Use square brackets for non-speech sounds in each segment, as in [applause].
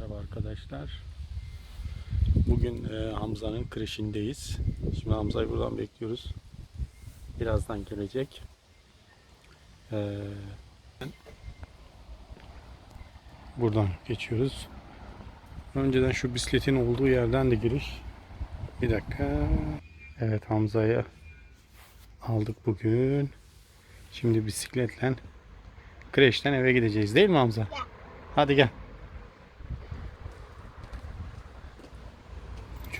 Merhaba arkadaşlar. Bugün e, Hamza'nın kreşindeyiz. Şimdi Hamza'yı buradan bekliyoruz. Birazdan gelecek. E, buradan geçiyoruz. Önceden şu bisikletin olduğu yerden de giriş. Bir dakika. Evet Hamza'yı aldık bugün. Şimdi bisikletle kreşten eve gideceğiz değil mi Hamza? Hadi gel.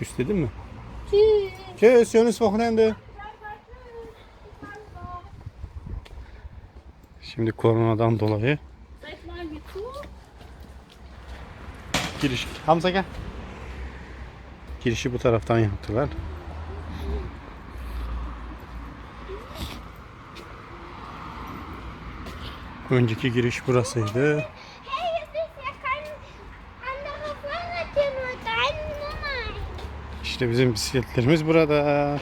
Tschüss dedin mi? Tschüss, schönes Wochenende. Şimdi koronadan dolayı giriş... Hamza gel. Girişi bu taraftan yaptılar. Önceki giriş burasıydı. İşte bizim bisikletlerimiz burada.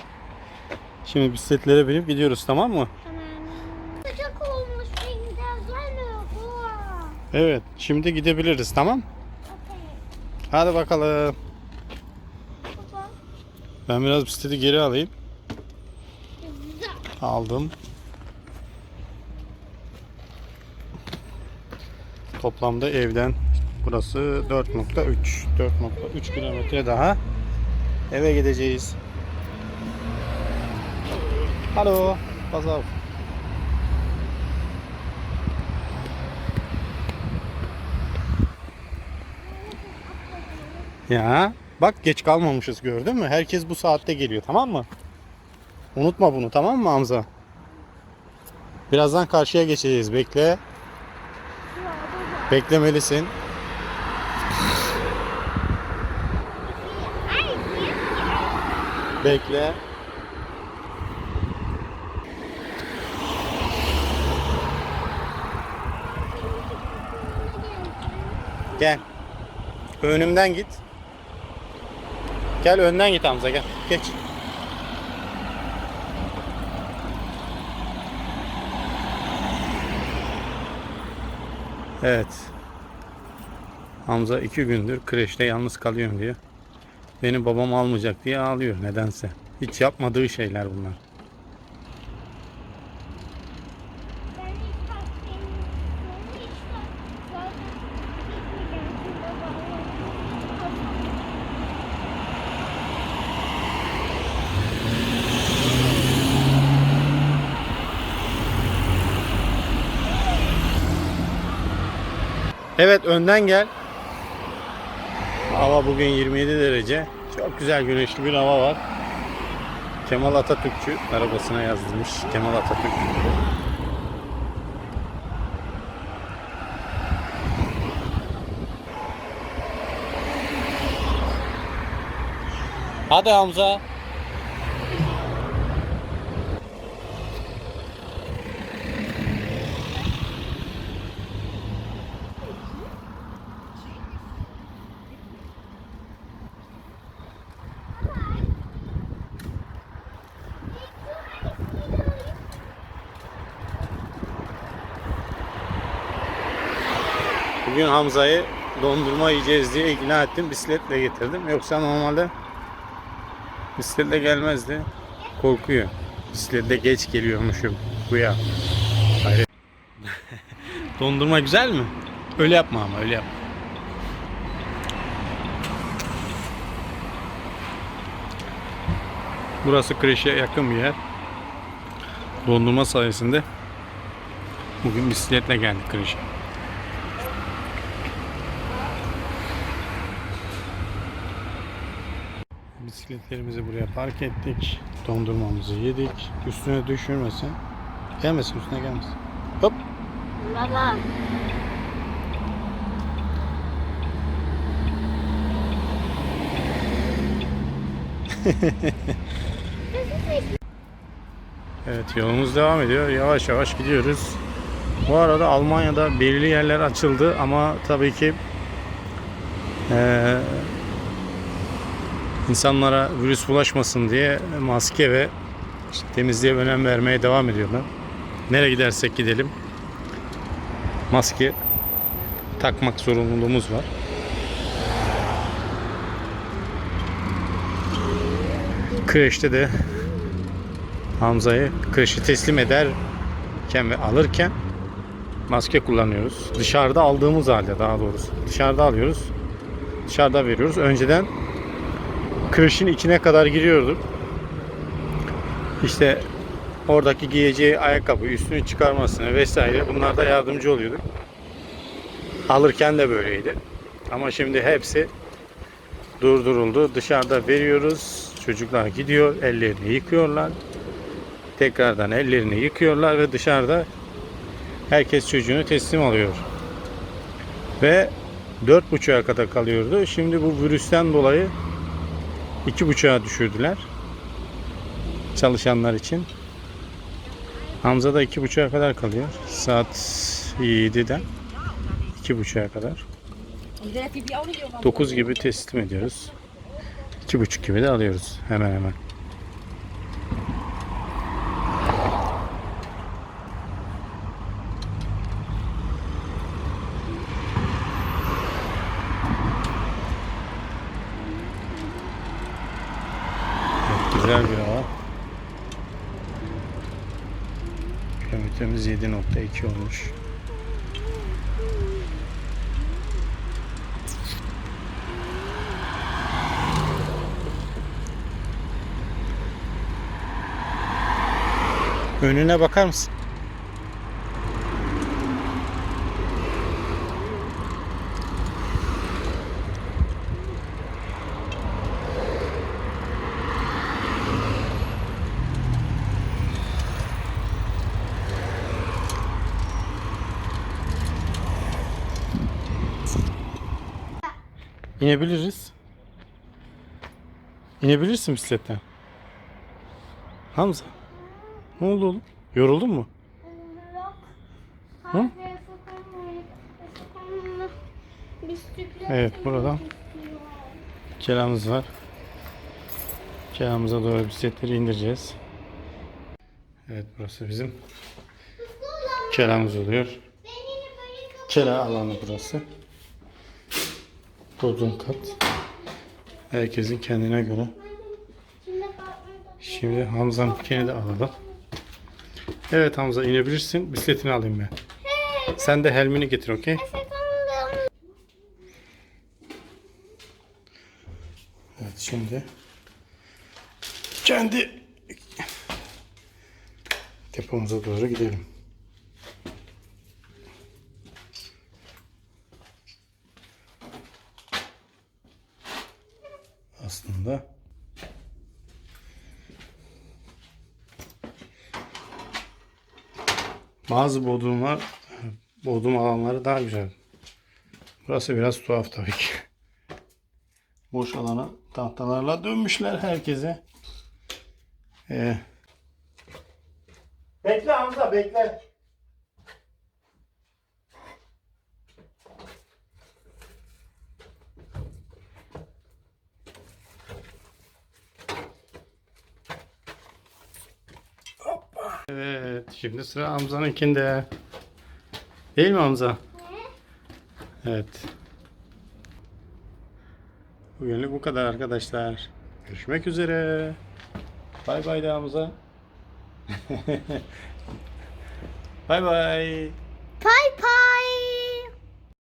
Şimdi bisikletlere binip gidiyoruz tamam mı? Tamam. Sıcak olmuş. Evet şimdi gidebiliriz tamam? Okay. Hadi bakalım. Baba. Ben biraz bisikleti geri alayım. Aldım. Toplamda evden burası 4.3 4.3 kilometre daha eve gideceğiz. Alo, auf. Ya bak geç kalmamışız gördün mü? Herkes bu saatte geliyor tamam mı? Unutma bunu tamam mı Hamza? Birazdan karşıya geçeceğiz. Bekle. Beklemelisin. Bekle. Gel. Önümden git. Gel önden git Hamza gel. Geç. Evet. Hamza iki gündür kreşte yalnız kalıyorum diyor. Beni babam almayacak diye ağlıyor nedense. Hiç yapmadığı şeyler bunlar. Evet önden gel. Hava bugün 27 derece. Çok güzel güneşli bir hava var. Kemal Atatürkçü arabasına yazdırmış. Kemal Atatürk. Hadi Hamza. Bugün Hamza'yı dondurma yiyeceğiz diye ikna ettim. Bisikletle getirdim. Yoksa normalde bisikletle gelmezdi. Korkuyor. Bisikletle geç geliyormuşum. Bu ya. Hayret. [laughs] dondurma güzel mi? Öyle yapma ama öyle yapma. Burası kreşe yakın bir yer. Dondurma sayesinde bugün bisikletle geldik kreşe. Bisikletlerimizi buraya park ettik. Dondurmamızı yedik. Üstüne düşürmesin. Gelmesin üstüne gelmesin. Hop. Baba. [laughs] Evet yolumuz devam ediyor. Yavaş yavaş gidiyoruz. Bu arada Almanya'da belirli yerler açıldı ama tabii ki eee, insanlara virüs bulaşmasın diye maske ve işte temizliğe önem vermeye devam ediyorlar. Nereye gidersek gidelim maske takmak zorunluluğumuz var. Kreşte de Hamza'yı kreşe teslim ederken ve alırken maske kullanıyoruz. Dışarıda aldığımız halde daha doğrusu. Dışarıda alıyoruz. Dışarıda veriyoruz. Önceden kreşin içine kadar giriyorduk. İşte oradaki giyeceği ayakkabı, üstünü çıkarmasına vesaire bunlarda yardımcı oluyorduk. Alırken de böyleydi. Ama şimdi hepsi durduruldu. Dışarıda veriyoruz. Çocuklar gidiyor, ellerini yıkıyorlar. Tekrardan ellerini yıkıyorlar ve dışarıda herkes çocuğunu teslim alıyor. Ve dört buçuğa kadar kalıyordu. Şimdi bu virüsten dolayı iki buçuğa düşürdüler. Çalışanlar için. Hamza da iki buçuğa kadar kalıyor. Saat 7'den iki buçuğa kadar. Ich werde die auch nicht irgendwann 9 gibi teslim ediyoruz. 2.30 gibi de alıyoruz hemen hemen. Evet, güzel bir hava. Kilometremiz 7.2 olmuş. Önüne bakar mısın? İnebiliriz. İnebilirsin bisikletten. Hamza. Ne oldu oğlum? Yoruldun mu? Hı? Evet, buradan. Kelamız var. Kelamıza doğru bisikletleri indireceğiz. Evet burası bizim kelamız oluyor. Kela alanı burası. Bodrum kat. Herkesin kendine göre. Şimdi Hamza'nınkini de alalım. Evet Hamza inebilirsin. Bisikletini alayım ben. Sen de helmini getir okey? Evet şimdi kendi depomuza doğru gidelim. Bazı bodrumlar bodrum alanları daha güzel. Burası biraz tuhaf tabii ki. Boş alana tahtalarla dönmüşler herkese. Ee, Bekle Hamza bekle. Hoppa. Evet şimdi sıra Hamza'nınkinde. Değil mi Hamza? Evet. Bugünlük bu kadar arkadaşlar. Görüşmek üzere. Bay bay de Hamza. [laughs] bay bay.